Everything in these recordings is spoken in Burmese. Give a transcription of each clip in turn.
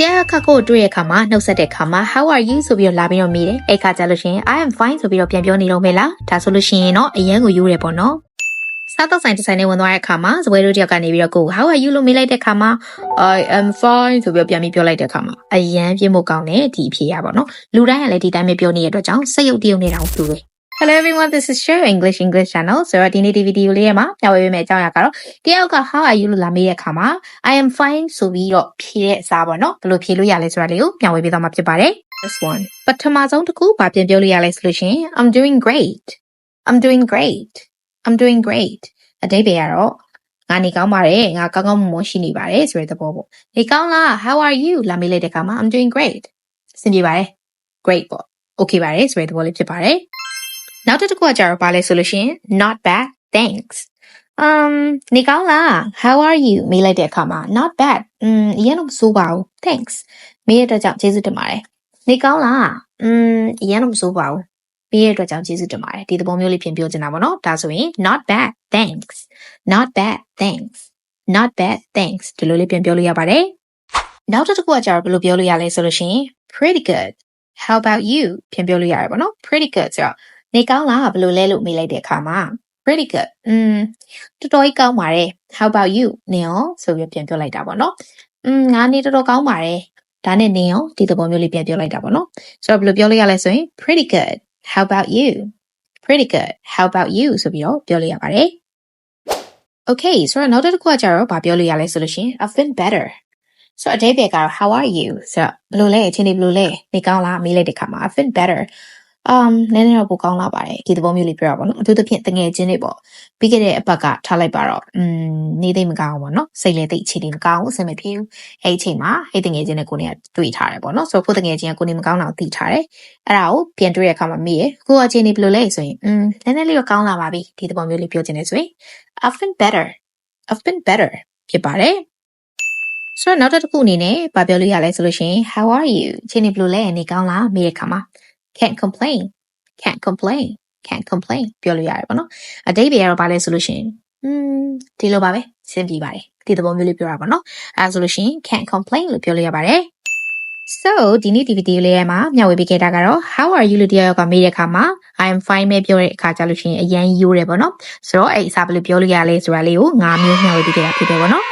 တရားခက်ကိုတွေ့ရခါမှာနှုတ်ဆက်တဲ့ခါမှာ how are you ဆိုပြီးတော့လာပြီးတော့မိတယ်အဲ့ခါကျလို့ရှိရင် I am fine ဆိုပြီးတော့ပြန်ပြောနေတော့မယ်လားဒါဆိုလို့ရှိရင်တော့အရန်ကိုယူရဲပေါ့နော်စားတော့ဆိုင်တစ်ဆိုင်နဲ့ဝင်သွားတဲ့ခါမှာဇပွဲတို့တယောက်ကနေပြီးတော့ကို how are you လို့မေးလိုက်တဲ့ခါမှာ I am fine ဆိုပြီးတော့ပြန်ပြီးပြောလိုက်တဲ့ခါမှာအရန်ပြင်းဖို့ကောင်းတယ်ဒီအဖြေရပါတော့လူတိုင်းကလည်းဒီတိုင်းပဲပြောနေတဲ့အတွက်ကြောင့်စိတ်ရုပ်တရုပ်နေတာကိုတူတယ် Hello everyone this is Share English English Channel ဆိုတော့ဒီနေ့ဒီဗီဒီယိုလေးထဲမှာပြဝေပေးမယ့်အကြောင်းအရာကတော့တယောက်က how are you လို့လာမေးတဲ့အခါမှာ I am fine ဆိုပြီးတော့ဖြေတဲ့အစားပေါ့နော်ဘယ်လိုဖြေလို့ရလဲဆိုတာလေးကိုပြဝေပေးသွားမှာဖြစ်ပါတယ် This one ပထမဆုံးတစ်ခုဗာပြန်ပြောလို့ရလဲဆိုလို့ရှိရင် I'm doing great I'm doing great I'm doing great အတိတ်ပဲကတော့ငါနေကောင်းပါတယ်ငါကောင်းကောင်းမွန်မွန်ရှိနေပါတယ်ဆိုတဲ့သဘောပေါ့နေကောင်းလား how are you လာမေးလိုက်တဲ့အခါမှာ I'm doing great အဆင်ပြေပါတယ် great ပေါ့ okay ပါတယ်ဆိုတဲ့သဘောလေးဖြစ်ပါတယ် နောက်တစ်ခုကကြတော့ဘာလဲဆိုလို့ရှိရင် not bad thanks um နေကောင်းလား how are you မေးလိုက်တဲ့အခါမှာ not bad อืมအရင်တော့မဆိုးပါဘူး thanks မေးရတဲ့အတွက်ကြောင့်ကျေးဇူးတင်ပါတယ်နေကောင်းလားอืมအရင်တော့မဆိုးပါဘူးမေးရတဲ့အတွက်ကြောင့်ကျေးဇူးတင်ပါတယ်ဒီသဘောမျိုးလေးပြင်ပြောချင်တာပေါ့နော်ဒါဆိုရင် not bad thanks not bad thanks not bad thanks ဒီလိုလေးပြင်ပြောလို့ရပါတယ်နောက်တစ်ခုကကြတော့ဘယ်လိုပြောလို့ရလဲဆိုလို့ရှိရင် pretty good how about you ပြင်ပြောလို့ရတယ်ပေါ့နော် pretty good ဆိုတော့ နေကောင်းလားဘယ်လိုလဲလို့မေးလိုက်တဲ့အခါမှာ pretty good อืมတော်တော်ကြီးကောင်းပါတယ် how about you နေရောဆိုပြီးပြန်ပြောလိုက်တာပေါ့နော်อืมငါနေတော်တော်ကောင်းပါတယ်ဒါနဲ့နေရောဒီသဘောမျိုးလေးပြန်ပြောလိုက်တာပေါ့နော်ဆိုတော့ဘယ်လိုပြောလို့ရလဲဆိုရင် pretty good how about you pretty good how about you ဆိုပြီးတော့ပြောလို့ရပါတယ် okay ဆိုတော့နောက်တစ်ခုကကြတော့ဗာပြောလို့ရလဲဆိုလို့ရှိရင် I've been better ဆိုတော့အတိတ်ပဲကတော့ how are you ဆိုတော့ဘယ်လိုလဲအချိန်ဒီဘယ်လိုလဲနေကောင်းလားမေးလိုက်တဲ့အခါမှာ I've been better um နည်းနည်းတော့ပိုကောင်းလာပါတယ်ဒီသဘောမျိုးလေးပြောတာပေါ့နော်အထူးသဖြင့်တငယ်ချင်းတွေပေါ့ပြီးခဲ့တဲ့အပတ်ကထားလိုက်ပါတော့อืมနေသိမ့်မကောင်းဘူးပေါ့နော်စိတ်လည်းသိအခြေအနေမကောင်းဘူးအဆင်မပြေဘူးအဲ့အချိန်မှာအဲ့တငယ်ချင်းနဲ့ကိုနေကတွေ့ထားတယ်ပေါ့နော်ဆိုတော့ကိုတငယ်ချင်းကကိုနေမကောင်းတာကိုသိထားတယ်အဲ့ဒါကိုပြန်တွေ့ရအခါမှာမေးရကိုကအခြေအနေဘယ်လိုလဲဆိုရင်อืมနည်းနည်းလေးတော့ကောင်းလာပါပြီဒီသဘောမျိုးလေးပြောချင်တယ်ဆိုရင် I've been better I've been better ဖြစ်ပါတယ်ဆိုတော့နောက်တစ်ခုအနေနဲ့ဗာပြောလို့ရလဲဆိုလို့ရှိရင် how are you အခြေအနေဘယ်လိုလဲနေကောင်းလားမေးရခါမှာ can't complain can't complain can't complain ပြောလို့ရတယ်ပေါ့နော်အတိတ်ပဲကတော့ဗာလဲဆိုလို့ရှိရင်อืมဒီလိုပါပဲစဉ်းပြီးပါတယ်ဒီသဘောမျိုးလေးပြောတာပေါ့နော်အဲဒါဆိုလို့ရှိရင် can't complain လို့ပြောလို့ရပါတယ် so ဒီနေ့ဒီဗီဒီယိုလေးထဲမှာမျှဝေပေးခဲ့တာကတော့ how are you လို့တရားရောက်ကမေးတဲ့အခါမှာ I am fine ပဲပြောတဲ့အခါကျလို့ရှိရင်အရင်ရိုးတယ်ပေါ့နော်ဆိုတော့အဲ့အစားဘယ်လိုပြောလို့ရလဲဆိုတာလေးကို၅မျိုးမျှဝေပေးခဲ့တာဖြစ်တယ်ပေါ့နော်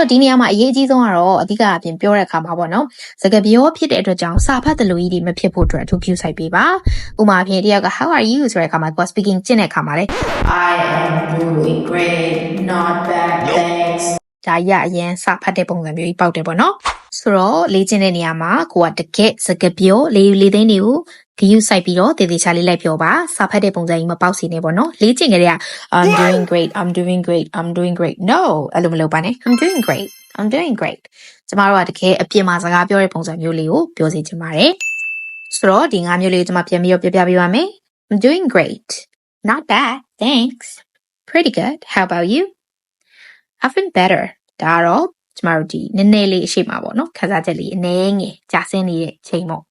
ဆိုတော့ဒီနေရာမှာအရေးအကြီးဆုံးကတော့အဓိကအပြင်ပြောတဲ့အခါမှာပေါ့နော်စကားပြောဖြစ်တဲ့အတွက်ကြောင့်စာဖတ်တယ်လို့ကြီးတွေမဖြစ်ဖို့အတွက်အထူးပြုဆိုင်ပေးပါဥပမာဖြင့်တယောက်က how are you ဆိုတဲ့အခါမှာကို speaking ကျင့်တဲ့အခါမှာလေ I am doing great not bad thanks ဒါရအရင်စာဖတ်တဲ့ပုံစံမျိုးကြီးပေါက်တယ်ပေါ့နော် ဆိုတော့လေ့ကျင့်တဲ့နေရာမှာကိုကတကက်စကားပြောလေယူလေသိန်းတွေကိုဂယူစိုက်ပြီးတော့တည်တည်ချာလေးလိုက်ပြောပါစာဖတ်တဲ့ပုံစံကြီးမပေါက်စီနေပေါ့နော်လေ့ကျင့်ကြတဲ့က I'm doing great I'm doing great I'm doing great no အဲ့လိုမလုပ်ပါနဲ့ I'm doing great I'm doing great ကျမတို့ကတကယ်အပြင်မှာစကားပြောတဲ့ပုံစံမျိုးလေးကိုပြောစီချင်ပါတယ်ဆိုတော့ဒီငါးမျိုးလေးကိုကျမပြန်ပြီးတော့ပြပြပေးပါမယ် I'm doing great not bad thanks pretty good how about you I've been better ဒါကတော့ ကျမတို့ဒီနည်းနည်းလေးအရှိမှာပေါ့နော်ခန်းစားချက်လေးအနည်းငယ်ကြာဆင်းနေတဲ့ချိန်ပေါ့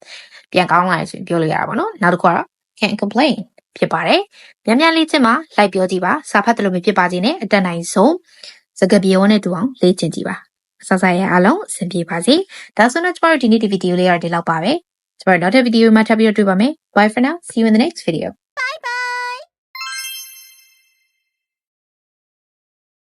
ပြန်ကောင်းလာရဆိုရင်ပြောလို့ရတာပေါ့နော်နောက်တစ်ခုကတော့ can't complain ဖြစ်ပါတယ်မြန်မြန်လေးချင်းမှာလိုက်ပြောကြည့်ပါစာဖတ်တယ်လို့မဖြစ်ပါစေနဲ့အတက်နိုင်ဆုံးစကားပြောနဲ့တူအောင်လေ့ကျင့်ကြည့်ပါဆဆရအားလုံးအဆင်ပြေပါစေဒါဆိုတော့ကျမတို့ဒီနေ့ဒီဗီဒီယိုလေးရဒီလောက်ပါပဲကျမတို့နောက်ထပ်ဗီဒီယိုမှာထပ်ပြီးတော့တွေ့ပါမယ် bye for now see you in the next video Bye bye.